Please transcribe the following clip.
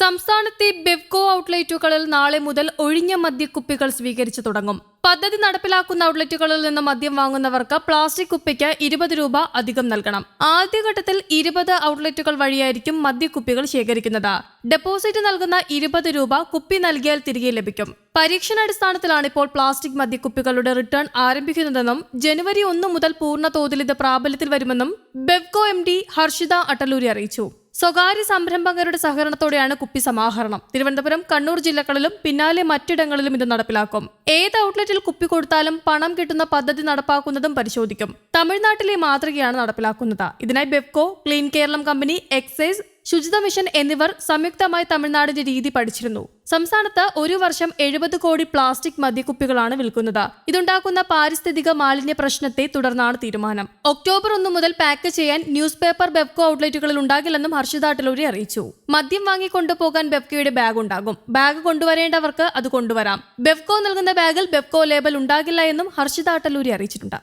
സംസ്ഥാനത്തെ ബെവ്കോ ഔട്ട്ലെറ്റുകളിൽ നാളെ മുതൽ ഒഴിഞ്ഞ മദ്യക്കുപ്പികൾ സ്വീകരിച്ചു തുടങ്ങും. പദ്ധതി നടപ്പിലാക്കുന്ന ഔട്ട്ലെറ്റുകളിൽ നിന്ന് മദ്യം വാങ്ങുന്നവർക്ക് പ്ലാസ്റ്റിക് കുപ്പിക്ക് ഇരുപത് രൂപ അധികം നൽകണം. ആദ്യഘട്ടത്തിൽ ഇരുപത് ഔട്ട്ലെറ്റുകൾ വഴിയായിരിക്കും മദ്യക്കുപ്പികൾ ശേഖരിക്കുന്നത്. ഡെപ്പോസിറ്റ് നൽകുന്ന ഇരുപത് രൂപ കുപ്പി നൽകിയാൽ തിരികെ ലഭിക്കും. പരീക്ഷണാടിസ്ഥാനത്തിലാണ് ഇപ്പോൾ പ്ലാസ്റ്റിക് മദ്യക്കുപ്പികളുടെ റിട്ടേൺ ആരംഭിക്കുന്നതെന്നും ജനുവരി ഒന്ന് മുതൽ പൂർണ തോതിൽ ഇത് പ്രാബല്യത്തിൽ വരുമെന്നും ബെവ്കോ എം ഡി ഹർഷിത അട്ടലൂരി അറിയിച്ചു. സ്വകാര്യ സംരംഭകരുടെ സഹകരണത്തോടെയാണ് കുപ്പി സമാഹരണം. തിരുവനന്തപുരം കണ്ണൂർ ജില്ലകളിലും പിന്നാലെ മറ്റിടങ്ങളിലും ഇത് നടപ്പിലാക്കും. ഏത് ഔട്ട്ലെറ്റിൽ കുപ്പി കൊടുത്താലും പണം കിട്ടുന്ന പദ്ധതി നടപ്പാക്കുന്നതും പരിശോധിക്കും. തമിഴ്നാട്ടിലെ മാതൃകയാണ് നടപ്പിലാക്കുന്നത്. ഇതിനായി Bevco clean Keralam company excise Suchita mission എന്നിവർ സംയുക്തമായി തമിഴ്നാടിന്റെ രീതി പഠിച്ചിരുന്നു. സംസ്ഥാനത്ത് ഒരു വർഷം എഴുപത് കോടി പ്ലാസ്റ്റിക് മദ്യക്കുപ്പികളാണ് വിൽക്കുന്നത്. ഇതുണ്ടാക്കുന്ന പാരിസ്ഥിതിക മാലിന്യ പ്രശ്നത്തെ തുടർന്നാണ് തീരുമാനം. ഒക്ടോബർ ഒന്ന് മുതൽ പാക്ക് ചെയ്യാൻ ന്യൂസ് പേപ്പർ ബെബ്കോ ഔട്ട്ലെറ്റുകളിൽ ഉണ്ടാകില്ലെന്നും ഹർഷിത അട്ടലൂരി അറിയിച്ചു. മദ്യം വാങ്ങി കൊണ്ടുപോകാൻ ബെബ്കോയുടെ ബാഗ് ഉണ്ടാകും ബാഗ് കൊണ്ടുവരേണ്ടവർക്ക് അത് കൊണ്ടുവരാം. ബെബ്കോ നൽകുന്ന ബാഗിൽ ബെബ്കോ ലേബൽ ഉണ്ടാകില്ല എന്നും ഹർഷിത അട്ടലൂരി അറിയിച്ചിട്ടുണ്ട്.